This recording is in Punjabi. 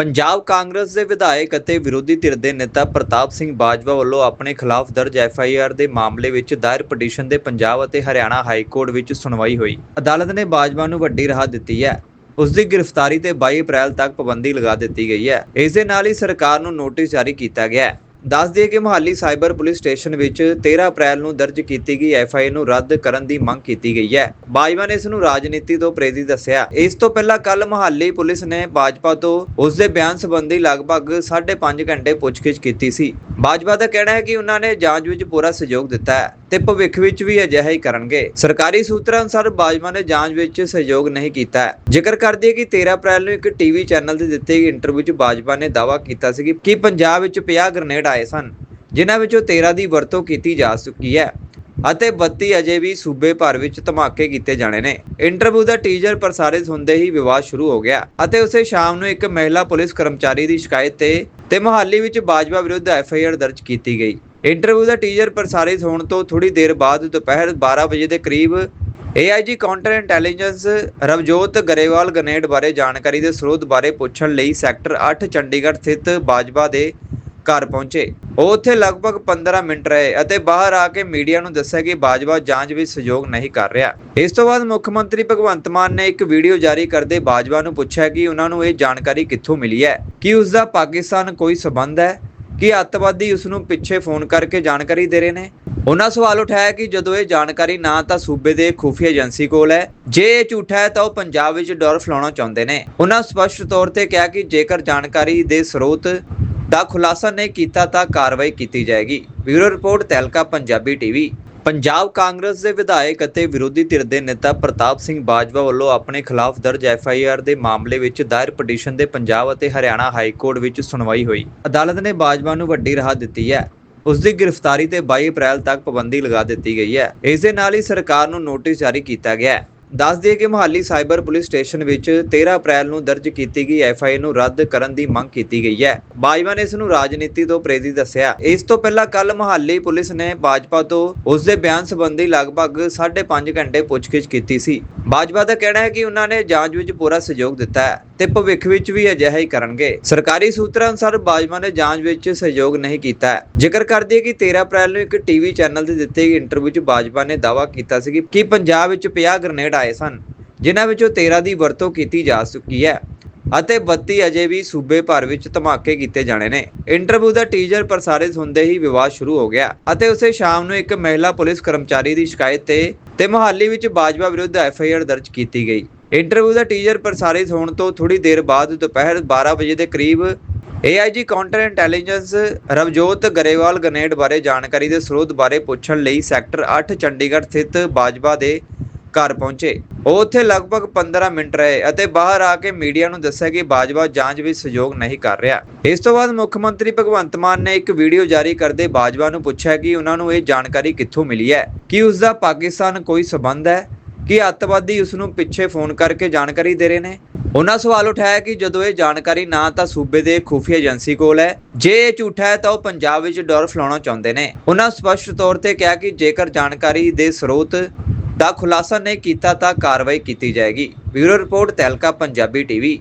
ਪੰਜਾਬ ਕਾਂਗਰਸ ਦੇ ਵਿਧਾਇਕ ਅਤੇ ਵਿਰੋਧੀ ਧਿਰ ਦੇ ਨੇਤਾ ਪ੍ਰਤਾਪ ਸਿੰਘ ਬਾਜਵਾ ਵੱਲੋਂ ਆਪਣੇ ਖਿਲਾਫ ਦਰਜ ਐਫ ਆਈ ਆਰ ਦੇ ਮਾਮਲੇ ਵਿੱਚ ਦਾਇਰ ਪਟੀਸ਼ਨ ਦੇ ਪੰਜਾਬ ਅਤੇ ਹਰਿਆਣਾ ਹਾਈ ਕੋਰਟ ਵਿੱਚ ਸੁਣਵਾਈ ਹੋਈ। ਅਦਾਲਤ ਨੇ ਬਾਜਵਾ ਨੂੰ ਵੱਡੀ ਰਾਹਤ ਦਿੱਤੀ ਹੈ। ਉਸ ਦੀ ਗ੍ਰਿਫਤਾਰੀ ਤੇ 22 ਅਪ੍ਰੈਲ ਤੱਕ ਪਾਬੰਦੀ ਲਗਾ ਦਿੱਤੀ ਗਈ ਹੈ। ਇਸ ਦੇ ਨਾਲ ਹੀ ਸਰਕਾਰ ਨੂੰ ਨੋਟਿਸ ਜਾਰੀ ਕੀਤਾ ਗਿਆ ਹੈ। ਦੱਸ ਦਈਏ ਕਿ ਮੁਹਾਲੀ ਸਾਈਬਰ ਪੁਲਿਸ ਸਟੇਸ਼ਨ ਵਿੱਚ 13 ਅਪ੍ਰੈਲ ਨੂੰ ਦਰਜ ਕੀਤੀ ਗਈ ਐਫਆਈ ਨੂੰ ਰੱਦ ਕਰਨ ਦੀ ਮੰਗ ਕੀਤੀ ਗਈ ਹੈ। ਬਾਜਵਾ ਨੇ ਇਸ ਨੂੰ ਰਾਜਨੀਤੀ ਤੋਂ ਪ੍ਰੇਰਿਤ ਦੱਸਿਆ। ਇਸ ਤੋਂ ਪਹਿਲਾਂ ਕੱਲ ਮੁਹਾਲੀ ਪੁਲਿਸ ਨੇ ਬਾਜਪਾ ਤੋਂ ਉਸ ਦੇ ਬਿਆਨ ਸੰਬੰਧੀ ਲਗਭਗ 5.5 ਘੰਟੇ ਪੁੱਛਗਿੱਛ ਕੀਤੀ ਸੀ। ਬਾਜਵਾ ਦਾ ਕਹਿਣਾ ਹੈ ਕਿ ਉਹਨਾਂ ਨੇ ਜਾਂਚ ਵਿੱਚ ਪੂਰਾ ਸਹਿਯੋਗ ਦਿੱਤਾ ਹੈ। ਤੇ ਭਵਿੱਖ ਵਿੱਚ ਵੀ ਅਜਿਹਾ ਹੀ ਕਰਨਗੇ। ਸਰਕਾਰੀ ਸੂਤਰਾਂ ਅਨੁਸਾਰ ਬਾਜਵਾ ਨੇ ਜਾਂਚ ਵਿੱਚ ਸਹਿਯੋਗ ਨਹੀਂ ਕੀਤਾ ਹੈ। ਜ਼ਿਕਰ ਕਰਦੇ ਕਿ 13 ਅਪ੍ਰੈਲ ਨੂੰ ਇੱਕ ਟੀਵੀ ਚੈਨਲ ਤੇ ਦਿੱਤੇ ਗਏ ਇੰਟਰਵਿਊ 'ਚ ਬਾਜਵਾ ਨੇ ਦਾਅਵਾ ਕੀਤਾ ਸੀ ਕਿ- ਕਿ ਪੰਜਾਬ ਵਿੱਚ 50 ਗ੍ਰਨੇਡ ਆਏ ਸਨ, ਜਿਨ੍ਹਾਂ ਵਿੱਚੋਂ 13 ਦੀ ਵਰਤੋਂ ਕੀਤੀ ਜਾ ਚੁੱਕੀ ਹੈ ਅਤੇ 32 ਅਜੇ ਵੀ ਸੂਬੇ ਭਰ ਵਿੱਚ ਧਮਾਕੇ ਕੀਤੇ ਜਾਣੇ ਨੇ। ਇੰਟਰਵਿਊ ਦਾ ਟੀਜ਼ਰ ਪ੍ਰਸਾਰਿਤ ਹੁੰਦੇ ਹੀ ਵਿਵਾਦ ਸ਼ੁਰੂ ਹੋ ਗਿਆ ਅਤੇ ਉਸੇ ਸ਼ਾਮ ਨੂੰ ਇੱਕ ਮਹਿਲਾ ਪੁਲਿਸ ਕਰਮਚਾਰੀ ਦੀ ਸ਼ਿਕਾਇਤ ਤੇ ਤੇ ਮੁਹਾਲੀ ਵਿੱਚ ਬਾਜਵਾ ਵਿਰੁੱਧ ਐਫਆਈਆਰ ਦਰਜ ਕੀਤੀ ਗਈ। ਇੰਟਰਵਿਊ ਦਾ ਟੀਜ਼ਰ ਪ੍ਰਸਾਰਿਤ ਹੋਣ ਤੋਂ ਥੋੜੀ ਦੇਰ ਬਾਅਦ ਦੁਪਹਿਰ 12 ਵਜੇ ਦੇ ਕਰੀਬ AIG counter intelligence Ravjot Grewal grenade ਬਾਰੇ ਜਾਣਕਾਰੀ ਦੇ ਸਰੋਤ ਬਾਰੇ ਪੁੱਛਣ ਲਈ ਸੈਕਟਰ 8 ਚੰਡੀਗੜ੍ਹ ਸਥਿਤ ਬਾਜਵਾ ਦੇ ਘਰ ਪਹੁੰਚੇ। ਉਹ ਉੱਥੇ ਲਗਭਗ 15 ਮਿੰਟ ਰਹੇ ਅਤੇ ਬਾਹਰ ਆ ਕੇ ਮੀਡੀਆ ਨੂੰ ਦੱਸਿਆ ਕਿ ਬਾਜਵਾ ਜਾਂਚ ਵਿੱਚ ਸਹਿਯੋਗ ਨਹੀਂ ਕਰ ਰਿਹਾ। ਇਸ ਤੋਂ ਬਾਅਦ ਮੁੱਖ ਮੰਤਰੀ ਭਗਵੰਤ ਮਾਨ ਨੇ ਇੱਕ ਵੀਡੀਓ ਜਾਰੀ ਕਰਦੇ ਬਾਜਵਾ ਨੂੰ ਪੁੱਛਿਆ ਕਿ ਉਹਨਾਂ ਨੂੰ ਇਹ ਜਾਣਕਾਰੀ ਕਿੱਥੋਂ ਮਿਲੀ ਹੈ? ਕਿ ਉਸ ਦਾ ਪਾਕਿਸਤਾਨ ਕੋਈ ਸਬੰਧ ਹੈ? ਕਿ ਅੱਤਵਾਦੀ ਉਸ ਨੂੰ ਪਿੱਛੇ ਫੋਨ ਕਰਕੇ ਜਾਣਕਾਰੀ ਦੇ ਰਹੇ ਨੇ? ਉਹਨਾਂ ਸਵਾਲ ਉਠਾਇਆ ਕਿ ਜਦੋਂ ਇਹ ਜਾਣਕਾਰੀ ਨਾ ਤਾਂ ਸੂਬੇ ਦੇ ਖੁਫੀਆ ਏਜੰਸੀ ਕੋਲ ਹੈ। ਜੇ ਇਹ ਝੂਠਾ ਹੈ ਤਾਂ ਉਹ ਪੰਜਾਬ ਵਿੱਚ ਡਰ ਫੈਲਾਉਣਾ ਚਾਹੁੰਦੇ ਨੇ। ਉਹਨਾਂ ਸਪਸ਼ਟ ਤੌਰ ਤੇ ਕਿਹਾ ਕਿ ਜੇਕਰ ਜਾਣਕਾਰੀ ਦੇ ਸਰੋਤ ਦਾ ਖੁਲਾਸਾ ਨਹੀਂ ਕੀਤਾ ਤਾਂ ਕਾਰਵਾਈ ਕੀਤੀ ਜਾਏਗੀ। Bureau report Tehelka Punjabi TV. Punjab Congress ਦੇ ਵਿਧਾਇਕ ਅਤੇ ਵਿਰੋਧੀ ਧਿਰ ਦੇ ਨੇਤਾ ਪ੍ਰਤਾਪ ਸਿੰਘ ਬਾਜਵਾ ਵੱਲੋਂ ਆਪਣੇ ਖਿਲਾਫ ਦਰਜ ਐਫ ਆਈ ਆਰ ਦੇ ਮਾਮਲੇ ਵਿੱਚ ਦਾਇਰ ਪਟੀਸ਼ਨ ਦੇ ਪੰਜਾਬ ਅਤੇ ਹਰਿਆਣਾ ਹਾਈ ਕੋਰਟ ਵਿੱਚ ਸੁਣਵਾਈ ਹੋਈ। ਅਦਾਲਤ ਨੇ ਬਾਜਵਾ ਨੂੰ ਵੱਡੀ ਰਾਹਤ ਦਿੱਤੀ ਹੈ। ਉਸ ਦੀ ਗ੍ਰਿਫਤਾਰੀ ਤੇ 22 ਅਪ੍ਰੈਲ ਤੱਕ ਪਾਬੰਦੀ ਲਗਾ ਦਿੱਤੀ ਗਈ ਹੈ। ਇਸ ਦੇ ਨਾਲ ਹੀ ਸਰਕਾਰ ਨੂੰ ਨੋਟਿਸ ਜਾਰੀ ਕੀਤਾ ਗਿਆ ਹੈ। ਦੱਸ ਦਈਏ ਕਿ ਮੁਹਾਲੀ ਸਾਈਬਰ ਪੁਲਿਸ ਸਟੇਸ਼ਨ ਵਿੱਚ 13 ਅਪ੍ਰੈਲ ਨੂੰ ਦਰਜ ਕੀਤੀ ਗਈ ਐਫਆਈ ਨੂੰ ਰੱਦ ਕਰਨ ਦੀ ਮੰਗ ਕੀਤੀ ਗਈ ਹੈ। ਬਾਜਵਾ ਨੇ ਇਸ ਨੂੰ ਰਾਜਨੀਤੀ ਤੋਂ ਪ੍ਰੇਰਿਤ ਦੱਸਿਆ। ਇਸ ਤੋਂ ਪਹਿਲਾਂ ਕੱਲ ਮੁਹਾਲੀ ਪੁਲਿਸ ਨੇ ਬਾਜਪਾ ਤੋਂ ਉਸ ਦੇ ਬਿਆਨ ਸੰਬੰਧੀ ਲਗਭਗ 5.5 ਘੰਟੇ ਪੁੱਛਗਿੱਛ ਕੀਤੀ ਸੀ। ਬਾਜਵਾ ਦਾ ਕਹਿਣਾ ਹੈ ਕਿ ਉਹਨਾਂ ਨੇ ਜਾਂਚ ਵਿੱਚ ਪੂਰਾ ਸਹਿਯੋਗ ਦਿੱਤਾ ਹੈ। ਤੇ ਭਵਿੱਖ ਵਿੱਚ ਵੀ ਅਜਿਹਾ ਹੀ ਕਰਨਗੇ। ਸਰਕਾਰੀ ਸੂਤਰਾਂ ਅਨੁਸਾਰ ਬਾਜਵਾ ਨੇ ਜਾਂਚ ਵਿੱਚ ਸਹਿਯੋਗ ਨਹੀਂ ਕੀਤਾ ਹੈ। ਜ਼ਿਕਰ ਕਰਦੇ ਕਿ 13 ਅਪ੍ਰੈਲ ਨੂੰ ਇੱਕ ਟੀਵੀ ਚੈਨਲ ਤੇ ਦਿੱਤੇ ਗਏ ਇੰਟਰਵਿਊ 'ਚ ਬਾਜਵਾ ਨੇ ਦਾਅਵਾ ਕੀਤਾ ਸੀ ਕਿ- ਕਿ ਪੰਜਾਬ ਵਿੱਚ 50 ਗ੍ਰਨੇਡ ਆਏ ਸਨ, ਜਿਨ੍ਹਾਂ ਵਿੱਚੋਂ 13 ਦੀ ਵਰਤੋਂ ਕੀਤੀ ਜਾ ਚੁੱਕੀ ਹੈ ਅਤੇ 32 ਅਜੇ ਵੀ ਸੂਬੇ ਭਰ ਵਿੱਚ ਧਮਾਕੇ ਕੀਤੇ ਜਾਣੇ ਨੇ। ਇੰਟਰਵਿਊ ਦਾ ਟੀਜ਼ਰ ਪ੍ਰਸਾਰਿਤ ਹੁੰਦੇ ਹੀ ਵਿਵਾਦ ਸ਼ੁਰੂ ਹੋ ਗਿਆ ਅਤੇ ਉਸੇ ਸ਼ਾਮ ਨੂੰ ਇੱਕ ਮਹਿਲਾ ਪੁਲਿਸ ਕਰਮਚਾਰੀ ਦੀ ਸ਼ਿਕਾਇਤ ਤੇ ਤੇ ਮੁਹਾਲੀ ਵਿੱਚ ਬਾਜਵਾ ਵਿਰੁੱਧ ਐਫਆਈਆਰ ਦਰਜ ਕੀਤੀ ਗਈ। ਇੰਟਰਵਿਊ ਦਾ ਟੀਜ਼ਰ ਪ੍ਰਸਾਰਿਤ ਹੋਣ ਤੋਂ ਥੋੜੀ ਦੇਰ ਬਾਅਦ ਦੁਪਹਿਰ 12 ਵਜੇ ਦੇ ਕਰੀਬ AIG counter intelligence Ravjot Grewal grenade ਬਾਰੇ ਜਾਣਕਾਰੀ ਦੇ ਸਰੋਤ ਬਾਰੇ ਪੁੱਛਣ ਲਈ ਸੈਕਟਰ 8 ਚੰਡੀਗੜ੍ਹ ਸਥਿਤ ਬਾਜਵਾ ਦੇ ਘਰ ਪਹੁੰਚੇ। ਉਹ ਉੱਥੇ ਲਗਭਗ 15 ਮਿੰਟ ਰਹੇ ਅਤੇ ਬਾਹਰ ਆ ਕੇ ਮੀਡੀਆ ਨੂੰ ਦੱਸਿਆ ਕਿ ਬਾਜਵਾ ਜਾਂਚ ਵਿੱਚ ਸਹਿਯੋਗ ਨਹੀਂ ਕਰ ਰਿਹਾ। ਇਸ ਤੋਂ ਬਾਅਦ ਮੁੱਖ ਮੰਤਰੀ ਭਗਵੰਤ ਮਾਨ ਨੇ ਇੱਕ ਵੀਡੀਓ ਜਾਰੀ ਕਰਦੇ ਬਾਜਵਾ ਨੂੰ ਪੁੱਛਿਆ ਕਿ ਉਹਨਾਂ ਨੂੰ ਇਹ ਜਾਣਕਾਰੀ ਕਿੱਥੋਂ ਮਿਲੀ ਹੈ? ਕਿ ਉਸ ਦਾ ਪਾਕਿਸਤਾਨ ਕੋਈ ਸਬੰਧ ਹੈ? ਕਿ ਅੱਤਵਾਦੀ ਉਸ ਨੂੰ ਪਿੱਛੇ ਫੋਨ ਕਰਕੇ ਜਾਣਕਾਰੀ ਦੇ ਰਹੇ ਨੇ? ਉਹਨਾਂ ਸਵਾਲ ਉਠਾਇਆ ਕਿ ਜਦੋਂ ਇਹ ਜਾਣਕਾਰੀ ਨਾ ਤਾਂ ਸੂਬੇ ਦੇ ਖੁਫੀਆ ਏਜੰਸੀ ਕੋਲ ਹੈ। ਜੇ ਇਹ ਝੂਠਾ ਹੈ ਤਾਂ ਉਹ ਪੰਜਾਬ ਵਿੱਚ ਡਰ ਫੈਲਾਉਣਾ ਚਾਹੁੰਦੇ ਨੇ। ਉਹਨਾਂ ਸਪਸ਼ਟ ਤੌਰ ਤੇ ਕਿਹਾ ਕਿ ਜੇਕਰ ਜਾਣਕਾਰੀ ਦੇ ਸਰੋਤ ਦਾ ਖੁਲਾਸਾ ਨਹੀਂ ਕੀਤਾ ਤਾਂ ਕਾਰਵਾਈ ਕੀਤੀ ਜਾਏਗੀ। Bureau report Tehelka, Punjabi TV.